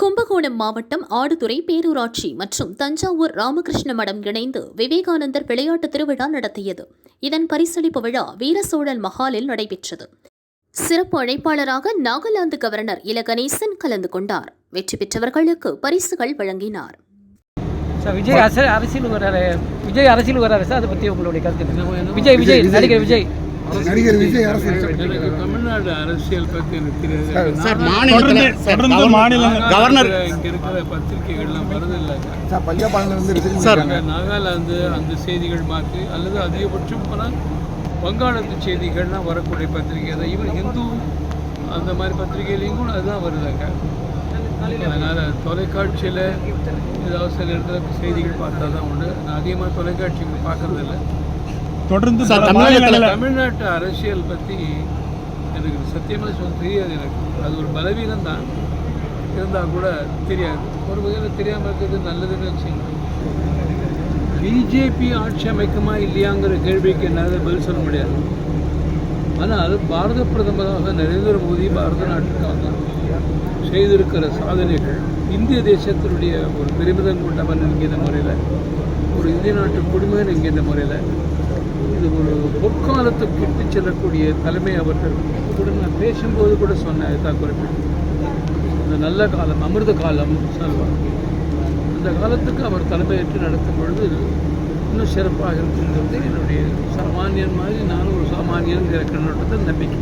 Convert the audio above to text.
கும்பகோணம் மாவட்டம் ஆடுதுறை பேரூராட்சி மற்றும் தஞ்சாவூர் ராமகிருஷ்ண மடம் இணைந்து விவேகானந்தர் விளையாட்டு திருவிழா நடத்தியது. இதன் பரிசளிப்பு விழா வீரசோழல் மஹாலில் நடைபெற்றது. சிறப்பு அழைப்பாளராக நாகாலாந்து கவர்னர் இல கணேசன் கலந்து கொண்டார். வெற்றி பெற்றவர்களுக்கு பரிசுகள் வழங்கினார். சார் விஜய் அரசு அரசியல் விஜய் அரசியல் வராரு சார் அதை பற்றி உங்களுடைய கருத்து? விஜய் விஜய் நடிகர் விஜய். நடிகர் விஜய் அரசியல். தமிழ்நாடு அரசியல் பற்றி எனக்கு தெரியாது சார் மாநிலத்தில் தொடர்ந்து மாநிலங்கள். கவர்னர். இங்க இருக்கிற பத்திரிகைகள்லாம் வரதில்லைங்க சார் நாகாலாந்து அந்த செய்திகள் மாற்றி அல்லது அதிகபட்சம் போனால் வங்காளத்து செய்திகள்லாம் வரக்கூடிய பத்திரிகை. தான் ஈவன் ஹிந்து அந்த மாதிரி பத்திரிகையிலையும் கூட அதுதான் வருதுங்க அதனால் தொலைக்காட்சியில் ஏதாவது சில இடத்துல செய்திகள் பார்த்தா தான் உண்டு. நான் அதிகமாக தொலைக்காட்சிகள் பார்க்கறதில்ல. தொடர்ந்து தமிழ்நாட்டு அரசியல் பற்றி எனக்கு சத்தியமாக சொல்ல தெரியாது எனக்கு. அது ஒரு பலவீனம் தான். இருந்தால் கூட தெரியாது. ஒரு வகையில் தெரியாமல் இருக்கிறது நல்லதுன்னு வச்சுக்கோங்க பிஜேபி ஆட்சி அமைக்குமா இல்லையாங்கிற கேள்விக்கு என்னால் பதில் சொல்ல முடியாது. ஆனால் பாரத பிரதமராக நரேந்திர மோடி பாரத நாட்டுக்காக செய்திருக்கிற சாதனைகள் இந்திய தேசத்தினுடைய ஒரு பெருமிதம் கொண்டவன் என்கிற முறையில். ஒரு இந்திய நாட்டு குடிமகன் என்கின்ற முறையில். முற்காலத்துக்கு இட்டு செல்லக்கூடிய தலைமை அவர்கள் கூட நான் பேசும்போது கூட சொன்னேன் தான் குறிப்பிட்டு. இந்த நல்ல காலம் அமிர்த காலம் சொல்வார். அந்த காலத்துக்கு அவர் தலைமையேற்று நடத்தும் பொழுது இன்னும் சிறப்பாக இருக்குங்கிறது என்னுடைய சாமானியன் மாதிரி நானும் ஒரு சாமானியன்கிற கண்ணோட்டத்தை நம்பிக்கை.